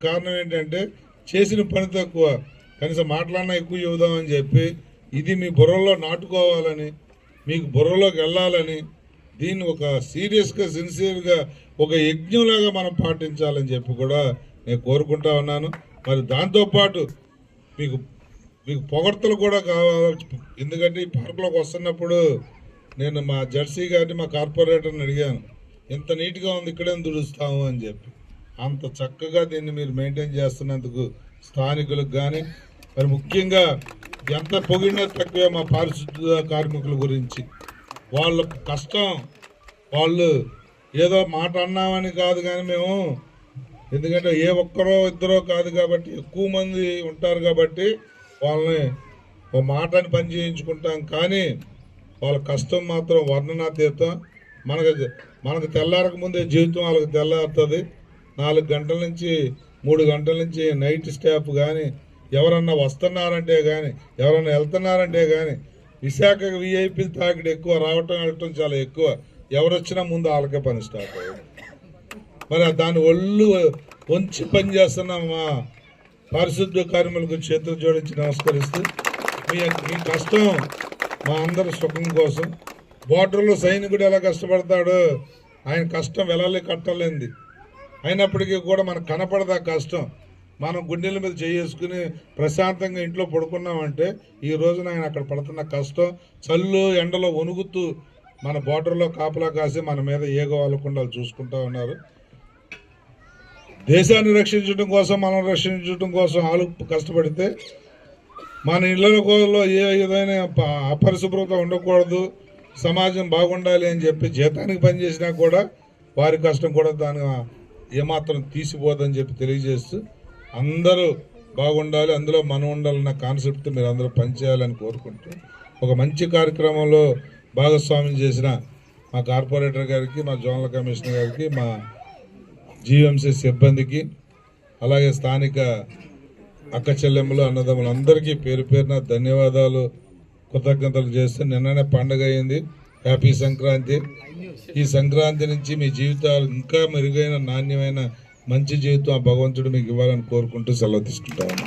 కారణం ఏంటంటే చేసిన పని తక్కువ. కనీసం మాట్లాడినా ఎక్కువ చెబుదామని చెప్పి ఇది మీ బుర్రలో నాటుకోవాలని మీకు బుర్రలోకి వెళ్ళాలని దీన్ని ఒక సీరియస్గా సిన్సియర్గా ఒక యజ్ఞంలాగా మనం పాటించాలని చెప్పి కూడా నేను కోరుకుంటా ఉన్నాను. మరి దాంతోపాటు మీకు మీకు పొగడ్తలు కూడా కావాలి ఎందుకంటే ఈ పార్కులోకి వస్తున్నప్పుడు నేను మా జెర్సీ గారిని మా కార్పొరేటర్ని అడిగాను. ఇంత నీట్గా ఉంది ఇక్కడే దుడుస్తాము అని చెప్పి. అంత చక్కగా దీన్ని మీరు మెయింటైన్ చేస్తున్నందుకు స్థానికులకు కానీ మరి ముఖ్యంగా ఎంత పొగిడినా తక్కువే మా పారిశుద్ధ కార్మికుల గురించి. వాళ్ళ కష్టం వాళ్ళు ఏదో మాట అన్నామని కాదు కానీ మేము ఎందుకంటే ఏ ఒక్కరో ఇద్దరో కాదు కాబట్టి ఎక్కువ మంది ఉంటారు కాబట్టి వాళ్ళని ఒక మాటని పని చేయించుకుంటాం. కానీ వాళ్ళ కష్టం మాత్రం వర్ణనాతీతం. మనకు మనకు తెల్లారక ముందే జీవితం వాళ్ళకి తెల్లారుతుంది. నాలుగు గంటల నుంచి మూడు గంటల నుంచి నైట్ స్టాఫ్ కానీ ఎవరన్నా వస్తున్నారంటే కానీ ఎవరన్నా వెళ్తున్నారంటే కానీ విశాఖ విఐపీలు తాకిడు ఎక్కువ రావటం వెళ్ళటం చాలా ఎక్కువ. ఎవరు వచ్చినా ముందు వాళ్ళకే పని స్టార్ట్ అయ్యింది. మరి దాని ఒళ్ళు వంచి పని చేస్తున్న మా పారిశుద్ధ్య కార్మికులకు చేతులు జోడించి నమస్కరిస్తూ మీ మీ కష్టం మా అందరి సుఖం కోసం. బోర్డర్లో సైనికుడు ఎలా కష్టపడతాడో? ఆయన కష్టం వెళ్ళాలి కట్టలేంది అయినప్పటికీ కూడా మనకు కనపడదా కష్టం? మనం గుండెల మీద చేసుకుని ప్రశాంతంగా ఇంట్లో పడుకున్నామంటే ఈ రోజున ఆయన అక్కడ పడుతున్న కష్టం చల్లు ఎండలో వణుగుతూ మన బార్డర్లో కాపలా కాసి మన మీద ఏగో వాళ్ళకుండాలు చూసుకుంటా ఉన్నారు. దేశాన్ని రక్షించడం కోసం మనం రక్షించడం కోసం ఆలు కష్టపడితే మన ఇళ్ళలో ఏ విధమైన అపరిశుభ్రత ఉండకూడదు సమాజం బాగుండాలి అని చెప్పి జీతానికి పనిచేసినా కూడా వారి కష్టం కూడా దాని ఏమాత్రం తీసిపోదని చెప్పి తెలియజేస్తూ అందరూ బాగుండాలి అందులో మనం ఉండాలన్న కాన్సెప్ట్ మీరు అందరూ పనిచేయాలని కోరుకుంటూ ఒక మంచి కార్యక్రమంలో భాగస్వామ్యం చేసిన మా కార్పొరేటర్ గారికి మా జోనల్ కమిషనర్ గారికి మా జీఎంసీ సిబ్బందికి అలాగే స్థానిక అక్క చెల్లెమ్మలు అన్నదమ్ములు అందరికీ పేరు పేరున ధన్యవాదాలు కృతజ్ఞతలు చేస్తూ నిన్ననే పండగ అయింది. హ్యాపీ సంక్రాంతి. ఈ సంక్రాంతి నుంచి మీ జీవితాలు ఇంకా మెరుగైన నాణ్యమైన మంచి జీవితం ఆ భగవంతుడు మీకు ఇవ్వాలని కోరుకుంటూ సెలవు తీసుకుంటాము